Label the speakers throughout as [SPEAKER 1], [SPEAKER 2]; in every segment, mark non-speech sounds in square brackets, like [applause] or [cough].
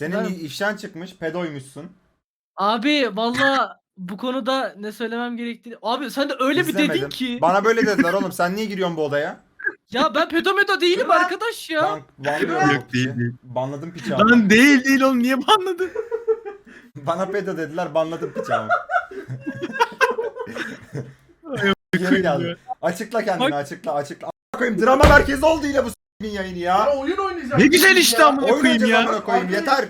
[SPEAKER 1] Senin
[SPEAKER 2] Ben-
[SPEAKER 1] ifşan çıkmış, pedoymuşsun.
[SPEAKER 2] Abi valla bu konuda ne söylemem gerektiğini... Abi sen de öyle bir dedin
[SPEAKER 1] İzlemedim.
[SPEAKER 2] ki.
[SPEAKER 1] Bana böyle dediler oğlum. Sen niye giriyorsun bu odaya?
[SPEAKER 2] Ya ben pedomedo değilim
[SPEAKER 3] Lan.
[SPEAKER 2] arkadaş ya.
[SPEAKER 1] Ben banlıyorum
[SPEAKER 4] Yok,
[SPEAKER 1] piçi.
[SPEAKER 4] değil.
[SPEAKER 1] Banladım piçi abi.
[SPEAKER 4] Lan değil değil oğlum niye banladın? [laughs]
[SPEAKER 1] Bana pedo dediler, banladım piçi abi. [laughs] Geri geldi. Açıkla kendini, açıkla, açıkla. A**a koyayım drama merkezi oldu yine bu s***in yayını ya.
[SPEAKER 3] Ya oyun
[SPEAKER 4] Ne güzel işte amına koyayım
[SPEAKER 1] Oynayacağız
[SPEAKER 4] ya.
[SPEAKER 1] amına koyayım
[SPEAKER 3] Abi-
[SPEAKER 1] yeter.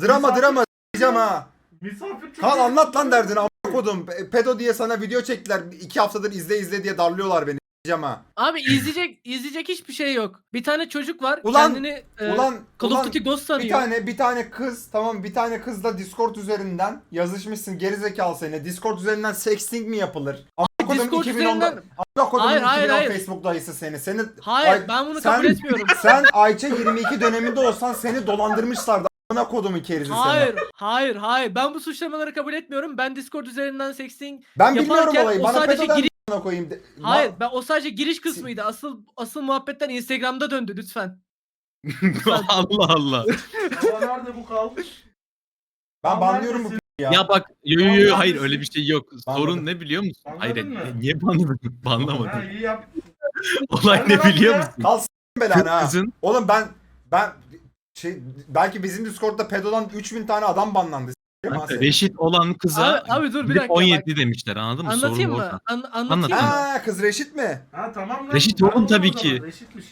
[SPEAKER 1] Drama drama s**eceğim ha.
[SPEAKER 3] Misafir çok
[SPEAKER 1] Kaan anlat lan derdini amına kodum. Pe- Pedo diye sana video çektiler. iki haftadır izle izle diye darlıyorlar beni. S**eceğim ha.
[SPEAKER 2] Abi izleyecek izleyecek hiçbir şey yok. Bir tane çocuk var.
[SPEAKER 1] Ulan-
[SPEAKER 2] kendini e,
[SPEAKER 1] Ulan,
[SPEAKER 2] Call of
[SPEAKER 1] ulan
[SPEAKER 2] Duty Ghost sanıyor.
[SPEAKER 1] bir tane bir tane kız tamam bir tane kızla Discord üzerinden yazışmışsın gerizekalı seni. Discord üzerinden sexting mi yapılır? Amına kodum
[SPEAKER 2] Discord
[SPEAKER 1] 2010'da.
[SPEAKER 2] üzerinden-
[SPEAKER 1] Amına kodum
[SPEAKER 2] Hayır,
[SPEAKER 1] 2010
[SPEAKER 2] hayır, hayır.
[SPEAKER 1] Facebook dayısı seni. Seni
[SPEAKER 2] Hayır
[SPEAKER 1] Ay-
[SPEAKER 2] ben bunu
[SPEAKER 1] sen-
[SPEAKER 2] kabul etmiyorum. [laughs]
[SPEAKER 1] Sen Ayça 22 döneminde olsan seni dolandırmışlardı. Amına kodumun kerisi seni.
[SPEAKER 2] Hayır, hayır, hayır. Ben bu suçlamaları kabul etmiyorum. Ben Discord üzerinden sexting
[SPEAKER 1] Ben bilmiyorum
[SPEAKER 2] yaparken
[SPEAKER 1] olayı.
[SPEAKER 2] o
[SPEAKER 1] Bana
[SPEAKER 2] sadece
[SPEAKER 1] pedo
[SPEAKER 2] giriş-
[SPEAKER 1] amına koyayım. de-
[SPEAKER 2] Hayır, ben o sadece giriş kısmıydı. Asıl asıl muhabbetten Instagram'da döndü lütfen. [laughs]
[SPEAKER 4] Allah Allah. [laughs]
[SPEAKER 3] Nerede bu kal?
[SPEAKER 1] Ben banlıyorum bu ya.
[SPEAKER 4] Ya bak yo yo yo hayır öyle bir şey yok.
[SPEAKER 1] Banladım.
[SPEAKER 4] Sorun ne biliyor musun?
[SPEAKER 3] Banladın
[SPEAKER 4] Hayır
[SPEAKER 3] mı?
[SPEAKER 4] e, niye banladın?
[SPEAKER 3] Ha
[SPEAKER 4] Banlamadım.
[SPEAKER 3] iyi yap. [laughs]
[SPEAKER 4] Olay ne biliyor
[SPEAKER 3] ya.
[SPEAKER 4] musun?
[SPEAKER 1] Kal belanı ha.
[SPEAKER 4] Kızın
[SPEAKER 1] Oğlum ben ben şey belki bizim Discord'da pedodan 3000 tane adam banlandı. S**eyim ha seni.
[SPEAKER 4] reşit olan kıza
[SPEAKER 2] Abi, abi dur bir
[SPEAKER 4] gidip
[SPEAKER 2] dakika.
[SPEAKER 4] 17 demişler anladın mı?
[SPEAKER 2] Anlatayım
[SPEAKER 4] Sorun
[SPEAKER 2] mı?
[SPEAKER 4] orada.
[SPEAKER 2] An- anlatayım
[SPEAKER 4] Anlat,
[SPEAKER 2] mı?
[SPEAKER 1] Ha kız reşit mi?
[SPEAKER 3] Ha tamam lan.
[SPEAKER 4] Reşit oğlum tabii
[SPEAKER 3] o zaman,
[SPEAKER 4] ki.
[SPEAKER 3] Reşitmiş.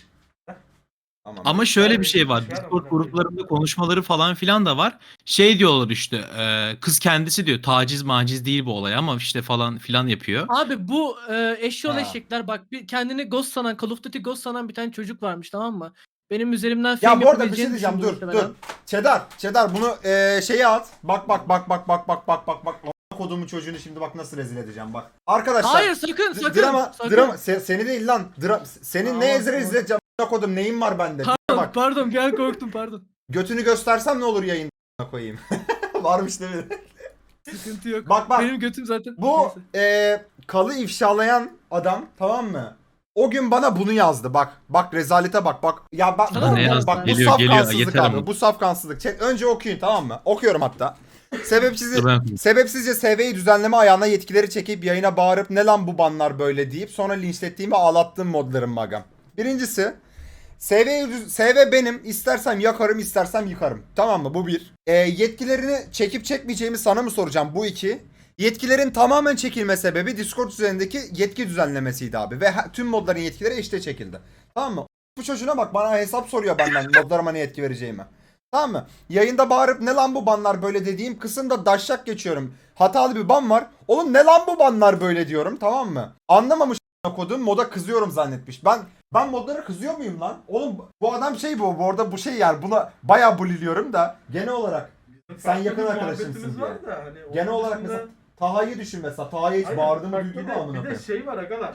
[SPEAKER 1] Tamam.
[SPEAKER 4] Ama şöyle bir şey var.
[SPEAKER 3] şey
[SPEAKER 4] Discord gruplarında konuşmaları falan filan da var. Şey diyorlar işte e, kız kendisi diyor taciz maciz değil bu olay ama işte falan filan yapıyor.
[SPEAKER 2] Abi bu e, eşyol
[SPEAKER 1] Ha.
[SPEAKER 2] eşekler bak bir kendini ghost sanan Call of Duty ghost sanan bir tane çocuk varmış tamam mı? Benim üzerimden
[SPEAKER 1] Ya
[SPEAKER 2] film
[SPEAKER 1] bu arada bir şey
[SPEAKER 2] yapabileceğini
[SPEAKER 1] diyeceğim
[SPEAKER 2] düşündü
[SPEAKER 1] dur
[SPEAKER 2] muhtemelen.
[SPEAKER 1] dur. Çedar, Çedar bunu eee şeye at. Bak bak bak bak bak bak bak bak bak. Amına kodumun çocuğunu şimdi bak nasıl rezil edeceğim bak. Arkadaşlar.
[SPEAKER 2] Hayır sakın
[SPEAKER 1] d-
[SPEAKER 2] sakın.
[SPEAKER 1] Drama,
[SPEAKER 2] sakın.
[SPEAKER 1] drama se- seni değil lan. Dra- senin ne
[SPEAKER 3] Tamam,
[SPEAKER 1] izleyeceğim amına kodum neyin var bende?
[SPEAKER 2] Pardon,
[SPEAKER 1] Bak
[SPEAKER 2] pardon gel korktum pardon.
[SPEAKER 1] götünü göstersem ne olur yayında koyayım. [laughs] Varmış değil mi?
[SPEAKER 2] Sıkıntı yok.
[SPEAKER 1] Bak bak.
[SPEAKER 2] Benim götüm zaten.
[SPEAKER 1] Bu eee kalı ifşalayan adam tamam mı? O gün bana bunu yazdı bak. Bak rezalete bak bak. Ya bak,
[SPEAKER 2] Sana
[SPEAKER 1] bu,
[SPEAKER 2] ne yazdı?
[SPEAKER 1] bak bu
[SPEAKER 4] Geliyor,
[SPEAKER 1] saf
[SPEAKER 4] geliyor.
[SPEAKER 1] kansızlık
[SPEAKER 4] Yeter
[SPEAKER 1] abi.
[SPEAKER 4] ama.
[SPEAKER 1] Bu saf kansızlık. Çek- önce okuyun tamam mı? Okuyorum hatta. Sebepsiz
[SPEAKER 4] ben-
[SPEAKER 1] Sebepsizce SV'yi düzenleme ayağına yetkileri çekip yayına bağırıp ne lan bu banlar böyle deyip sonra linçlettiğim ve ağlattığım modlarım magam. Birincisi SV, SV benim istersem yakarım istersem yıkarım. Tamam mı bu bir. E, yetkilerini çekip çekmeyeceğimi sana mı soracağım bu iki. Yetkilerin tamamen çekilme sebebi Discord üzerindeki yetki düzenlemesiydi abi. Ve tüm modların yetkileri eşte çekildi. Tamam mı? Bu çocuğuna bak bana hesap soruyor benden [laughs] modlarıma ne yetki vereceğimi. Tamam mı? Yayında bağırıp ne lan bu banlar böyle dediğim kısımda daşşak geçiyorum. Hatalı bir ban var. Oğlum ne lan bu banlar böyle diyorum tamam mı? Anlamamış kodum moda kızıyorum zannetmiş. Ben ben modlara kızıyor muyum lan? Oğlum bu adam şey bu. Bu arada bu şey yani buna bayağı buliliyorum da genel olarak Sen yakın arkadaşımsın diye.
[SPEAKER 3] hani
[SPEAKER 1] genel olarak mesela Taha'yı düşün mesela. Taha'ya hiç bağırdığımı duydun mu amına
[SPEAKER 3] Bir de
[SPEAKER 1] koyayım?
[SPEAKER 3] şey var agalar.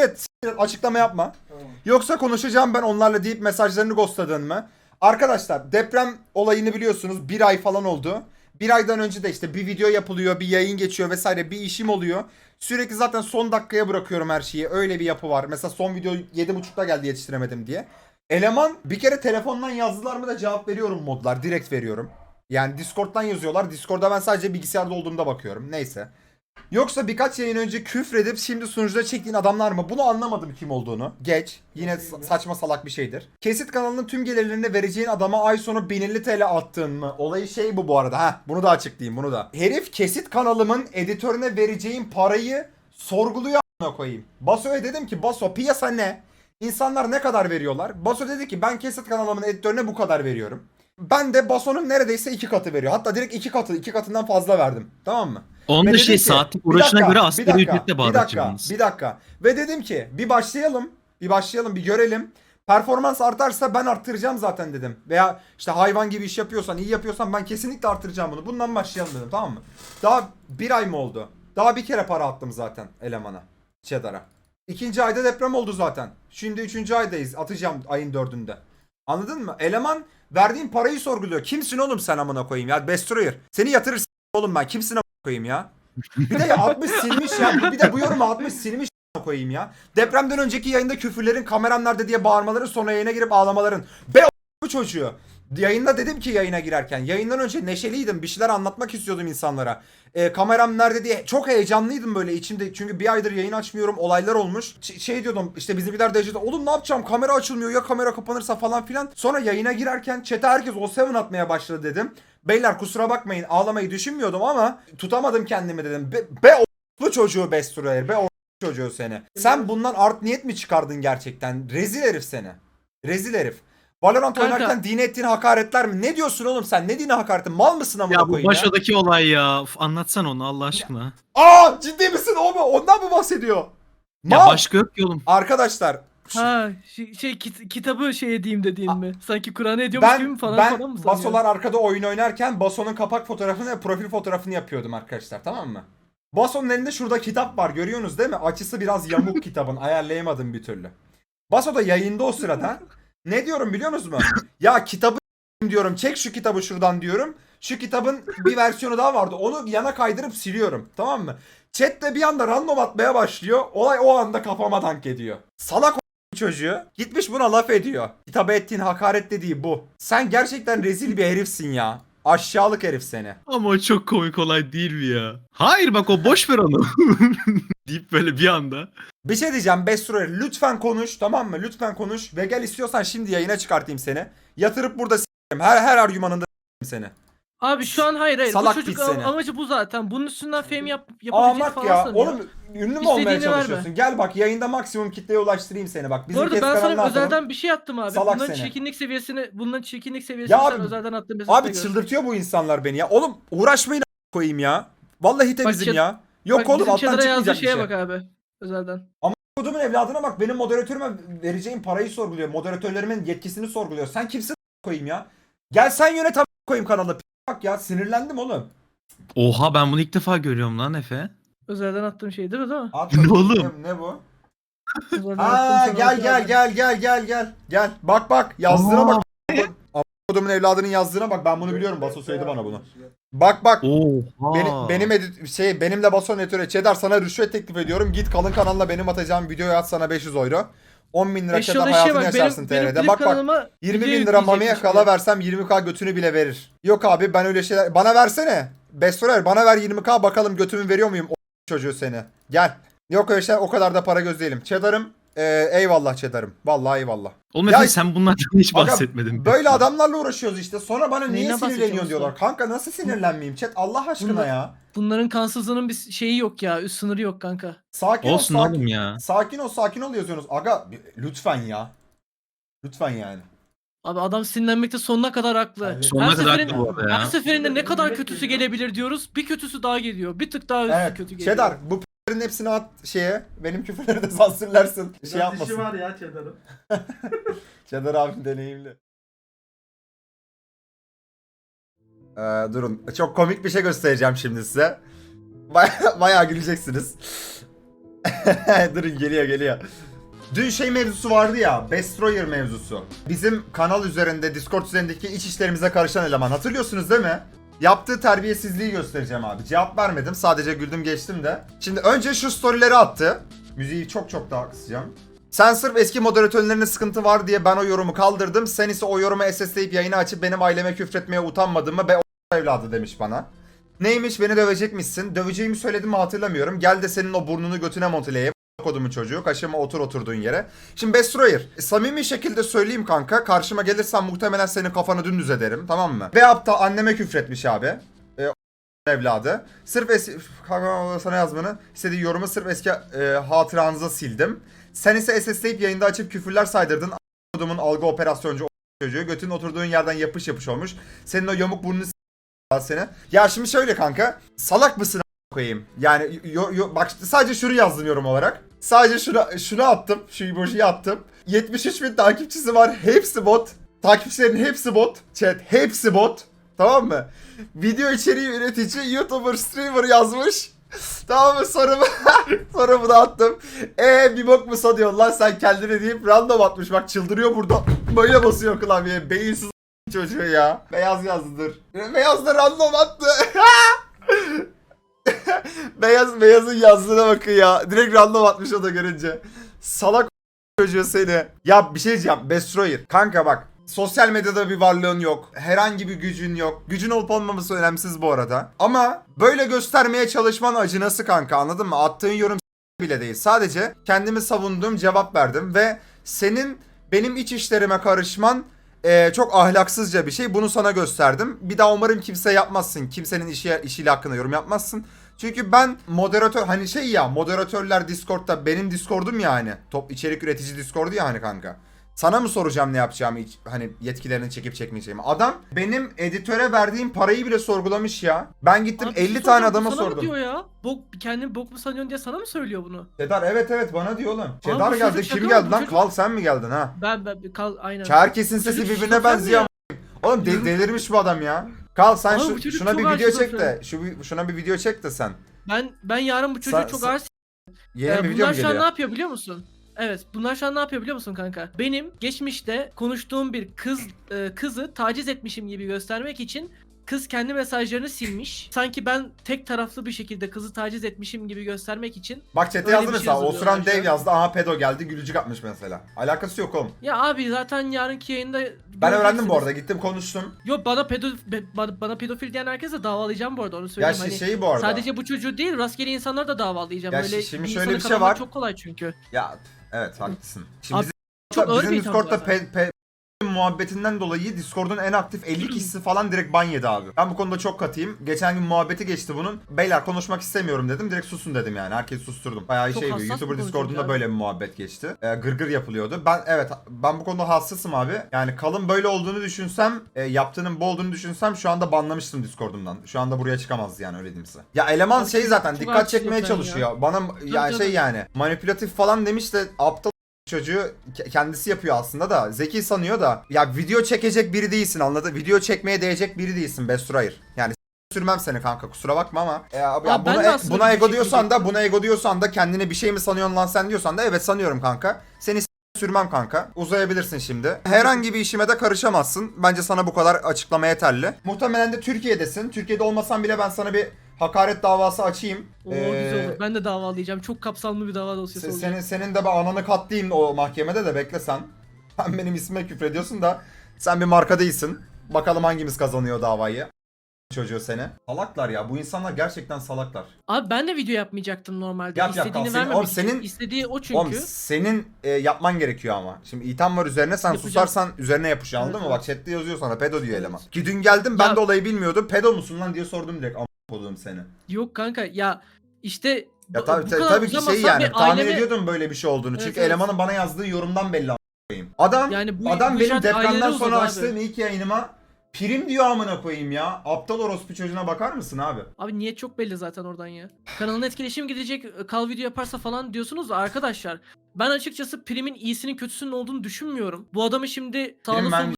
[SPEAKER 1] Evet s- açıklama yapma.
[SPEAKER 3] Tamam.
[SPEAKER 1] Yoksa konuşacağım ben onlarla deyip mesajlarını ghostladın mı? Arkadaşlar deprem olayını biliyorsunuz bir ay falan oldu. Bir aydan önce de işte bir video yapılıyor, bir yayın geçiyor vesaire bir işim oluyor. Sürekli zaten son dakikaya bırakıyorum her şeyi. Öyle bir yapı var. Mesela son video 7.30'da geldi yetiştiremedim diye. Eleman bir kere telefondan yazdılar mı da cevap veriyorum modlar. Direkt veriyorum. Yani Discord'dan yazıyorlar. Discord'da ben sadece bilgisayarda olduğumda bakıyorum. Neyse. Yoksa birkaç yayın önce küfredip şimdi sunucuda çektiğin adamlar mı? Bunu anlamadım kim olduğunu. Geç. Yine sa- saçma salak bir şeydir. Kesit kanalının tüm gelirlerini vereceğin adama ay sonu 1050 TL attığın mı? Olayı şey bu bu arada. Ha, bunu da açıklayayım bunu da. Herif kesit kanalımın editörüne vereceğim parayı sorguluyor a**ına koyayım. Baso'ya dedim ki Baso piyasa ne? İnsanlar ne kadar veriyorlar? Baso dedi ki ben kesit kanalımın editörüne bu kadar veriyorum. Ben de Baso'nun neredeyse iki katı veriyor. Hatta direkt iki katı, iki katından fazla verdim. Tamam mı?
[SPEAKER 4] Onun da şey
[SPEAKER 1] ki,
[SPEAKER 4] saatlik
[SPEAKER 1] bir
[SPEAKER 4] uğraşına
[SPEAKER 1] dakika,
[SPEAKER 4] göre
[SPEAKER 1] bir
[SPEAKER 4] asgari ücretle
[SPEAKER 1] bir
[SPEAKER 4] bağlayacağım
[SPEAKER 1] dakika, bir dakika. Ve dedim ki bir başlayalım. Bir başlayalım bir görelim. Performans artarsa ben arttıracağım zaten dedim. Veya işte hayvan gibi iş yapıyorsan iyi yapıyorsan ben kesinlikle arttıracağım bunu. Bundan başlayalım dedim tamam mı? Daha bir ay mı oldu? Daha bir kere para attım zaten elemana. Cheddar'a. İkinci ayda deprem oldu zaten. Şimdi üçüncü aydayız. Atacağım ayın dördünde. Anladın mı? Eleman verdiğin parayı sorguluyor. Kimsin oğlum sen amına koyayım ya? Destroyer. Seni yatırırsın oğlum ben. Kimsin amına koyayım ya? Bir de ya 60 silmiş ya. Bir de bu yorumu 60 silmiş amına koyayım ya. Depremden önceki yayında küfürlerin kameram nerede diye bağırmaların sonra yayına girip ağlamaların. Be bu çocuğu. Yayında dedim ki yayına girerken. Yayından önce neşeliydim. Bir şeyler anlatmak istiyordum insanlara. E, kameram nerede diye çok heyecanlıydım böyle içimde. Çünkü bir aydır yayın açmıyorum. Olaylar olmuş. Ş- şey diyordum işte bizimkiler derecede. Oğlum ne yapacağım? Kamera açılmıyor ya kamera kapanırsa falan filan. Sonra yayına girerken chat'e herkes o seven atmaya başladı dedim. Beyler kusura bakmayın ağlamayı düşünmüyordum ama tutamadım kendimi dedim. Be, be o [laughs] çocuğu Bestroyer. Be o çocuğu seni. Sen bundan art niyet mi çıkardın gerçekten? Rezil herif seni. Rezil herif. Valorant
[SPEAKER 2] Kanka.
[SPEAKER 1] oynarken dine ettiğin hakaretler mi? Ne diyorsun oğlum sen? Ne dine hakaretin? Mal mısın amına
[SPEAKER 4] Ya bu
[SPEAKER 1] koyayım ya?
[SPEAKER 4] başodaki olay ya. Uf, anlatsana onu Allah aşkına.
[SPEAKER 1] Aa ciddi misin o mu? Ondan mı bahsediyor?
[SPEAKER 4] Ya
[SPEAKER 1] Mal.
[SPEAKER 4] başka yok ki oğlum.
[SPEAKER 1] Arkadaşlar
[SPEAKER 2] Ha şey, şey kit- kitabı şey edeyim dediğin mi? Sanki Kur'an'ı ediyormuş gibi
[SPEAKER 1] ben
[SPEAKER 2] mi falan
[SPEAKER 1] ben
[SPEAKER 2] falan mı sanıyorsun?
[SPEAKER 1] Basolar arkada oyun oynarken Baso'nun kapak fotoğrafını ve profil fotoğrafını yapıyordum arkadaşlar tamam mı? Baso'nun elinde şurada kitap var görüyorsunuz değil mi? Açısı biraz yamuk [laughs] kitabın ayarlayamadım bir türlü. Baso da yayında o sırada. Ne diyorum biliyor musunuz? [laughs] Ya kitabı diyorum çek şu kitabı şuradan diyorum. Şu kitabın bir versiyonu daha vardı. Onu yana kaydırıp siliyorum. Tamam mı? Chat de bir anda random atmaya başlıyor. Olay o anda kafama dank ediyor. Salak [laughs] çocuğu gitmiş buna laf ediyor. Kitaba ettiğin hakaret dediği bu. Sen gerçekten rezil bir herifsin ya. Aşağılık herif seni.
[SPEAKER 4] Ama çok komik olay değil mi ya? Hayır bak o boş ver onu. [laughs] deyip böyle bir anda.
[SPEAKER 1] Bir şey diyeceğim Bestroyer lütfen konuş tamam mı? Lütfen konuş ve gel istiyorsan şimdi yayına çıkartayım seni. Yatırıp burada s**erim. Her her argümanında s**erim seni.
[SPEAKER 2] Abi şu an hayır hayır.
[SPEAKER 1] Salak
[SPEAKER 2] Bu çocuk
[SPEAKER 1] seni.
[SPEAKER 2] am- amacı bu zaten. Bunun üstünden fame yap yapabilecek
[SPEAKER 1] Ahmak
[SPEAKER 2] falan
[SPEAKER 1] ya.
[SPEAKER 2] sanıyor.
[SPEAKER 1] Oğlum ünlü mü olmaya
[SPEAKER 2] İstediğini
[SPEAKER 1] çalışıyorsun?
[SPEAKER 2] verme.
[SPEAKER 1] Gel bak yayında maksimum kitleye ulaştırayım seni bak.
[SPEAKER 2] Bu
[SPEAKER 1] Bizim
[SPEAKER 2] arada
[SPEAKER 1] kes
[SPEAKER 2] ben
[SPEAKER 1] kanalına
[SPEAKER 2] sana
[SPEAKER 1] atalım.
[SPEAKER 2] özelden bir şey attım abi.
[SPEAKER 1] Salak
[SPEAKER 2] bunların
[SPEAKER 1] seni.
[SPEAKER 2] çirkinlik seviyesini, bunların çirkinlik seviyesini
[SPEAKER 1] Ya
[SPEAKER 2] sen
[SPEAKER 1] abi-
[SPEAKER 2] özelden attığın mesajda
[SPEAKER 1] Abi çıldırtıyor bu insanlar beni ya. Oğlum uğraşmayın a- koyayım ya. Vallahi temizim
[SPEAKER 2] chat-
[SPEAKER 1] ya. Yok oğlum alttan çıkmayacak bir
[SPEAKER 2] şeye
[SPEAKER 1] şey.
[SPEAKER 2] bak abi. Özelden.
[SPEAKER 1] Kodumun evladına bak benim moderatörüme vereceğim parayı sorguluyor. Moderatörlerimin yetkisini sorguluyor. Sen kimsin koyayım ya? Gel sen yönet koyayım kanalı. Bak ya sinirlendim oğlum.
[SPEAKER 4] Oha ben bunu ilk defa görüyorum lan Efe.
[SPEAKER 2] Özelden attığım şey değil mi değil mi?
[SPEAKER 1] At
[SPEAKER 4] Ne
[SPEAKER 1] bakayım,
[SPEAKER 4] oğlum?
[SPEAKER 1] Ne, bu?
[SPEAKER 2] Özelden
[SPEAKER 1] Aa
[SPEAKER 2] attığım
[SPEAKER 1] gel
[SPEAKER 2] sana
[SPEAKER 1] gel gel gel gel gel. Gel. Bak bak yazdığına bak. Kodumun evladının yazdığına bak. Ben bunu biliyorum. Baso söyledi bana bunu. Bak bak.
[SPEAKER 4] Oha.
[SPEAKER 1] Benim, benim edit, şey benimle Baso Netör'e Çedar sana rüşvet teklif ediyorum. Git kalın kanalına benim atacağım videoya at sana 500 euro. 10 bin lira
[SPEAKER 2] Beş
[SPEAKER 1] Çedar
[SPEAKER 2] yıl eşeğe
[SPEAKER 1] hayatını
[SPEAKER 2] bak,
[SPEAKER 1] yaşarsın
[SPEAKER 2] benim,
[SPEAKER 1] TR'de.
[SPEAKER 2] klip
[SPEAKER 1] Bak bak
[SPEAKER 2] kanalıma
[SPEAKER 1] 20
[SPEAKER 2] video
[SPEAKER 1] bin lira mamiye
[SPEAKER 2] yükleyecekmiş
[SPEAKER 1] kala
[SPEAKER 2] ya.
[SPEAKER 1] versem 20k götünü bile verir. Yok abi ben öyle şeyler... Bana versene. Bestorer bana ver 20k bakalım götümü veriyor muyum o çocuğu seni. Gel. Yok öyle şey o kadar da para göz değilim. Çedar'ım ee, eyvallah Çedar'ım. Vallahi eyvallah.
[SPEAKER 4] Oğlum
[SPEAKER 1] Ya-
[SPEAKER 4] sen bunlardan hiç
[SPEAKER 1] Aga,
[SPEAKER 4] bahsetmedin.
[SPEAKER 1] Böyle adamlarla uğraşıyoruz işte. Sonra bana niye
[SPEAKER 2] Neyine
[SPEAKER 1] sinirleniyorsun
[SPEAKER 2] bahsedeceğim
[SPEAKER 1] diyorlar. Kanka nasıl sinirlenmeyeyim? Chat Allah aşkına
[SPEAKER 2] Bunda-
[SPEAKER 1] ya.
[SPEAKER 2] Bunların kansızlığının bir şeyi yok ya. Üst sınırı yok kanka.
[SPEAKER 1] Sakin
[SPEAKER 4] Olsun
[SPEAKER 1] ol sakin.
[SPEAKER 4] oğlum ya.
[SPEAKER 1] Sakin ol sakin ol yazıyorsunuz. Aga lütfen ya. Lütfen yani.
[SPEAKER 2] Abi adam sinirlenmekte sonuna kadar haklı.
[SPEAKER 1] Evet.
[SPEAKER 4] Sonuna
[SPEAKER 2] her
[SPEAKER 4] kadar
[SPEAKER 2] seferinde,
[SPEAKER 4] haklı bu arada ya.
[SPEAKER 2] Her seferinde ne kadar kötüsü gelebilir diyoruz. Bir kötüsü daha geliyor. Bir tık daha üstü
[SPEAKER 1] Evet.
[SPEAKER 2] kötü geliyor.
[SPEAKER 1] Çedar bu p***lerin hepsini at şeye. Benim küfürleri de sansürlersin. Şey yapmasın.
[SPEAKER 3] var ya Çedar'ın. [laughs]
[SPEAKER 1] Çedar abim deneyimli. Ee, durun. Çok komik bir şey göstereceğim şimdi size. Baya, bayağı güleceksiniz. [laughs] durun geliyor geliyor. Dün şey mevzusu vardı ya, Destroyer mevzusu. Bizim kanal üzerinde, Discord üzerindeki iç işlerimize karışan eleman. Hatırlıyorsunuz değil mi? Yaptığı terbiyesizliği göstereceğim abi. Cevap vermedim. Sadece güldüm geçtim de. Şimdi önce şu storyleri attı. Müziği çok çok daha kısacağım. Sen sırf eski moderatörlerinde sıkıntı var diye ben o yorumu kaldırdım. Sen ise o yorumu SS'leyip yayını açıp benim aileme küfretmeye utanmadın mı? Be o evladı demiş bana. Neymiş beni dövecekmişsin. Döveceğimi söyledim mi hatırlamıyorum. Gel de senin o burnunu götüne monteleyeyim. Kodumu çocuğu. Kaşıma otur oturduğun yere. Şimdi Bestroyer. Samimi şekilde söyleyeyim kanka. Karşıma gelirsen muhtemelen senin kafanı dümdüz ederim. Tamam mı? Veyahut da anneme küfretmiş abi. E, o evladı. Sırf eski... Kanka sana yazmanı. istediği yorumu sırf eski e, hatıranıza sildim. Sen ise SS'leyip yayında açıp küfürler saydırdın. Kodumun algı operasyoncu çocuğu. Götünün oturduğun yerden yapış yapış olmuş. Senin o yamuk burnunu seni. Ya şimdi şöyle kanka. Salak mısın koyayım? Yani yo, yo, bak sadece şunu yazdım yorum olarak. Sadece şunu, şunu attım. Şu emojiyi attım. 73 bin takipçisi var. Hepsi bot. Takipçilerin hepsi bot. Chat hepsi bot. Tamam mı? Video içeriği üretici, YouTuber, streamer yazmış. Tamam mı? Sorumu, [laughs] sorumu da attım. Eee bir bok mu sanıyorsun lan sen kendine deyip random atmış. Bak çıldırıyor burada. Böyle basıyor klavyeye. Beyinsiz çocuğu ya. Beyaz yazdıdır. Beyaz da random attı. [laughs] [laughs] Beyaz beyazın yazdığına bakın ya. Direkt random atmış o da görünce. Salak çocuğu seni. Ya bir şey diyeceğim. Destroyer. Kanka bak. Sosyal medyada bir varlığın yok. Herhangi bir gücün yok. Gücün olup olmaması önemsiz bu arada. Ama böyle göstermeye çalışman acınası kanka anladın mı? Attığın yorum bile değil. Sadece kendimi savunduğum cevap verdim ve senin benim iç işlerime karışman e, çok ahlaksızca bir şey. Bunu sana gösterdim. Bir daha umarım kimse yapmazsın. Kimsenin işi, işiyle hakkında yorum yapmazsın. Çünkü ben moderatör hani şey ya moderatörler Discord'da benim Discord'um ya hani. Top içerik üretici Discord'u ya hani kanka. Sana mı soracağım ne yapacağımı hiç- hani yetkilerini çekip çekmeyeceğimi. Adam benim editöre verdiğim parayı bile sorgulamış ya. Ben gittim
[SPEAKER 2] Abi bir şey
[SPEAKER 1] 50 tane adama
[SPEAKER 2] sana mı
[SPEAKER 1] sordum.
[SPEAKER 2] diyor ya? Bok, kendini bok mu sanıyorsun diye sana mı söylüyor bunu?
[SPEAKER 1] Çedar evet evet bana diyor oğlum. Çedar
[SPEAKER 2] bu
[SPEAKER 1] geldi
[SPEAKER 2] çocuk
[SPEAKER 1] kim
[SPEAKER 2] şaka mı?
[SPEAKER 1] geldi
[SPEAKER 2] Bu
[SPEAKER 1] lan?
[SPEAKER 2] çocuk-
[SPEAKER 1] Kal sen mi geldin ha?
[SPEAKER 2] Ben ben kal aynen.
[SPEAKER 1] Herkesin sesi
[SPEAKER 2] çocuk
[SPEAKER 1] birbirine benziyor.
[SPEAKER 2] ya?
[SPEAKER 1] Oğlum de- delirmiş bu adam ya. Kal sen
[SPEAKER 2] Abi
[SPEAKER 1] şu-
[SPEAKER 2] bu çocuk
[SPEAKER 1] şuna
[SPEAKER 2] çok
[SPEAKER 1] bir video çek de. Şu bir- şuna bir video çek de sen.
[SPEAKER 2] Ben ben yarın bu çocuğu
[SPEAKER 1] Sa-
[SPEAKER 2] çok
[SPEAKER 1] sa-
[SPEAKER 2] ağır
[SPEAKER 1] Yeni
[SPEAKER 2] Ee,
[SPEAKER 1] bir video
[SPEAKER 2] bunlar
[SPEAKER 1] mu
[SPEAKER 2] şu an ne
[SPEAKER 1] geliyor?
[SPEAKER 2] yapıyor biliyor musun? Evet, bunlar şu an ne yapıyor biliyor musun kanka? Benim geçmişte konuştuğum bir kız e, kızı taciz etmişim gibi göstermek için kız kendi mesajlarını silmiş. Sanki ben tek taraflı bir şekilde kızı taciz etmişim gibi göstermek için.
[SPEAKER 1] Bak chat'e yazdı
[SPEAKER 2] şey
[SPEAKER 1] mesela.
[SPEAKER 2] yazılıyor
[SPEAKER 1] Osuran. Dev yazdı. Aha pedo geldi. Gülücük atmış mesela. Alakası yok oğlum.
[SPEAKER 2] Ya abi zaten yarınki yayında
[SPEAKER 1] Ben öğrendim bu arada. Gittim konuştum.
[SPEAKER 2] Yok bana pedo bana, bana pedofil diyen herkese davalayacağım bu arada onu
[SPEAKER 1] Ya
[SPEAKER 2] söyleyeyim.
[SPEAKER 1] şey,
[SPEAKER 2] hani
[SPEAKER 1] şeyi bu arada.
[SPEAKER 2] sadece bu çocuğu değil rastgele insanları da davalayacağım.
[SPEAKER 1] Ya
[SPEAKER 2] Öyle
[SPEAKER 1] şi- şimdi şöyle bir şey var.
[SPEAKER 2] Çok kolay çünkü.
[SPEAKER 1] Ya evet haklısın. Şimdi
[SPEAKER 2] Abi,
[SPEAKER 1] bizim,
[SPEAKER 2] çok ağır
[SPEAKER 1] bizim
[SPEAKER 2] bir
[SPEAKER 1] Discord'da pe, pe, muhabbetinden dolayı Discord'un en aktif 50 kişisi falan direkt ban yedi abi. Ben bu konuda çok katıyım. Geçen gün muhabbeti geçti bunun. Beyler konuşmak istemiyorum dedim. Direkt susun dedim yani. Herkes susturdum. Bayağı
[SPEAKER 2] Çok
[SPEAKER 1] şey bir YouTuber Discord'unda
[SPEAKER 2] çünkü
[SPEAKER 1] böyle bir muhabbet geçti. Ee, gırgır yapılıyordu. Ben evet ben bu konuda hassasım abi. Yani kalın böyle olduğunu düşünsem, e, yaptığının bu olduğunu düşünsem şu anda banlamıştım Discord'umdan. Şu anda buraya çıkamaz yani öyle diyeyim size. Ya eleman şey zaten dikkat çekmeye
[SPEAKER 2] zaten ya.
[SPEAKER 1] çalışıyor. Bana ya şey yani manipülatif falan demiş de aptal çocuğu ke- kendisi yapıyor aslında da zeki sanıyor da ya video çekecek biri değilsin anladın? Video çekmeye değecek biri değilsin Best Hayır. Yani sürmem seni kanka kusura bakma ama e, ya
[SPEAKER 2] ben
[SPEAKER 1] buna, e- buna ego diyorsan da
[SPEAKER 2] çekmeyecektim.
[SPEAKER 1] buna ego diyorsan da kendine bir şey mi sanıyorsun lan sen diyorsan da evet sanıyorum kanka. Seni sürmem kanka. Uzayabilirsin şimdi. Herhangi bir işime de karışamazsın. Bence sana bu kadar açıklama yeterli. Muhtemelen de Türkiye'desin. Türkiye'de olmasan bile ben sana bir hakaret davası açayım
[SPEAKER 2] Oo
[SPEAKER 1] Ee,
[SPEAKER 2] güzel olur. Ben de davalayacağım. Çok kapsamlı bir dava dosyası
[SPEAKER 1] Se-
[SPEAKER 2] olacak.
[SPEAKER 1] senin senin de bir ananı katlayayım o mahkemede de bekle sen. [laughs] Benim ismime küfrediyorsun da sen bir marka değilsin. Bakalım hangimiz kazanıyor davayı. Çocuğu seni. Salaklar ya. Bu insanlar gerçekten salaklar.
[SPEAKER 2] Abi ben de video yapmayacaktım normalde.
[SPEAKER 1] Yap, yap,
[SPEAKER 2] İstediğini.
[SPEAKER 1] Senin-
[SPEAKER 2] vermemek
[SPEAKER 1] oğlum senin-
[SPEAKER 2] İstediği o çünkü.
[SPEAKER 1] Oğlum senin e, yapman gerekiyor ama. Şimdi itham var üzerine sen
[SPEAKER 2] Yapacağım.
[SPEAKER 1] susarsan üzerine yapışıyor anladın
[SPEAKER 2] Evet,
[SPEAKER 1] mı? Bak chatte yazıyor sana pedo diyor
[SPEAKER 2] Evet.
[SPEAKER 1] eleman. Ki dün geldim ben
[SPEAKER 2] Ya-
[SPEAKER 1] de olayı bilmiyordum. Pedo musun lan diye sordum direkt. Kodum seni.
[SPEAKER 2] Yok kanka ya işte
[SPEAKER 1] Ya tabii, tabii, tabii ki şey yani tahmin ediyordum böyle bir şey olduğunu.
[SPEAKER 2] Evet,
[SPEAKER 1] Çünkü
[SPEAKER 2] evet.
[SPEAKER 1] elemanın bana yazdığı yorumdan belli a**ayım. Adam
[SPEAKER 2] Yani bu-
[SPEAKER 1] adam
[SPEAKER 2] bu
[SPEAKER 1] benim
[SPEAKER 2] şart ailelere
[SPEAKER 1] depremden
[SPEAKER 2] uzadı
[SPEAKER 1] sonra
[SPEAKER 2] abi.
[SPEAKER 1] açtığım ilk yayınıma prim diyor amına koyayım ya. Aptal orospu çocuğuna bakar mısın abi?
[SPEAKER 2] Abi niyet çok belli zaten oradan ya. Kanalın etkileşim gidecek, kal video yaparsa falan diyorsunuz da arkadaşlar. Ben açıkçası primin iyisinin kötüsünün olduğunu düşünmüyorum. Bu adamı şimdi sağlı
[SPEAKER 1] Prim
[SPEAKER 2] sollu...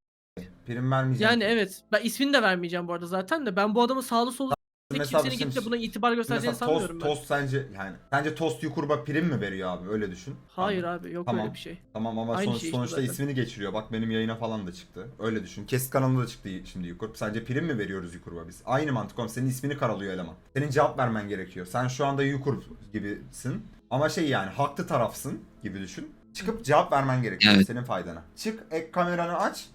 [SPEAKER 1] Prim vermeyeceğim.
[SPEAKER 2] Yani evet. Ben ismini de vermeyeceğim bu arada zaten de. Ben bu adamı sağlı sollu...
[SPEAKER 1] Mesela
[SPEAKER 2] Kimsenin gidip de buna itibar göstereceğini
[SPEAKER 1] Mesela
[SPEAKER 2] sanmıyorum
[SPEAKER 1] tost,
[SPEAKER 2] ben.
[SPEAKER 1] tost sence yani sence tost yukurba prim mi veriyor abi öyle düşün.
[SPEAKER 2] Hayır
[SPEAKER 1] Tamam.
[SPEAKER 2] abi yok
[SPEAKER 1] Tamam.
[SPEAKER 2] öyle bir şey.
[SPEAKER 1] Tamam ama
[SPEAKER 2] Aynı
[SPEAKER 1] sonuç-
[SPEAKER 2] şey işte
[SPEAKER 1] sonuçta
[SPEAKER 2] zaten.
[SPEAKER 1] ismini geçiriyor. Bak benim yayına falan da çıktı. Öyle düşün. Kesit kanalında da çıktı şimdi Yukurp. Sence prim mi veriyoruz Yukurp'a biz? Aynı mantık oğlum. Senin ismini karalıyor eleman. Senin cevap vermen gerekiyor. Sen şu anda Yukurp gibisin. Ama şey yani haklı tarafsın gibi düşün. Çıkıp cevap vermen gerekiyor
[SPEAKER 4] Evet.
[SPEAKER 1] senin faydana. Çık ek kameranı aç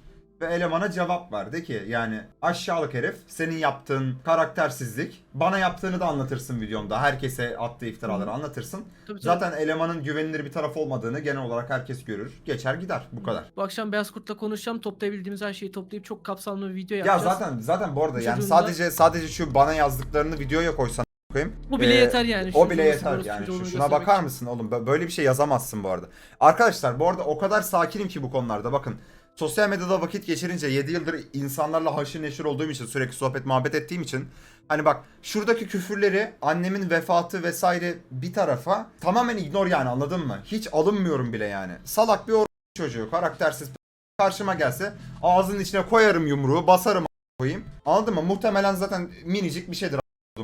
[SPEAKER 1] ve elemana cevap ver. De ki yani aşağılık herif senin yaptığın karaktersizlik bana yaptığını da anlatırsın videomda. Herkese attığı iftiraları anlatırsın.
[SPEAKER 2] Tabii, tabii.
[SPEAKER 1] Zaten elemanın güvenilir bir taraf olmadığını genel olarak herkes görür. Geçer gider. Bu kadar.
[SPEAKER 2] Bu akşam Beyaz Kurt'la konuşacağım. Toplayabildiğimiz her şeyi toplayıp çok kapsamlı bir video
[SPEAKER 1] Ya
[SPEAKER 2] yapacağız.
[SPEAKER 1] zaten zaten bu arada yani
[SPEAKER 2] çocuğun da-
[SPEAKER 1] sadece sadece şu bana yazdıklarını videoya koysan koyayım.
[SPEAKER 2] Bu bile
[SPEAKER 1] Ee,
[SPEAKER 2] yeter yani.
[SPEAKER 1] O bile yeter yani. Şu, şuna bakar mısın oğlum? Bö- Böyle bir şey yazamazsın bu arada. Arkadaşlar bu arada o kadar sakinim ki bu konularda. Bakın sosyal medyada vakit geçirince 7 yıldır insanlarla haşır neşir olduğum için sürekli sohbet muhabbet ettiğim için hani bak şuradaki küfürleri annemin vefatı vesaire bir tarafa tamamen ignore yani anladın mı? Hiç alınmıyorum bile yani. Salak bir or çocuğu karaktersiz karşıma gelse ağzının içine koyarım yumruğu basarım koyayım. Anladın mı? Muhtemelen zaten minicik bir şeydir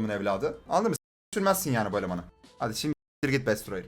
[SPEAKER 1] evladı. Anladın mı? Sürmezsin yani bu elemanı. Hadi şimdi git Best Royal.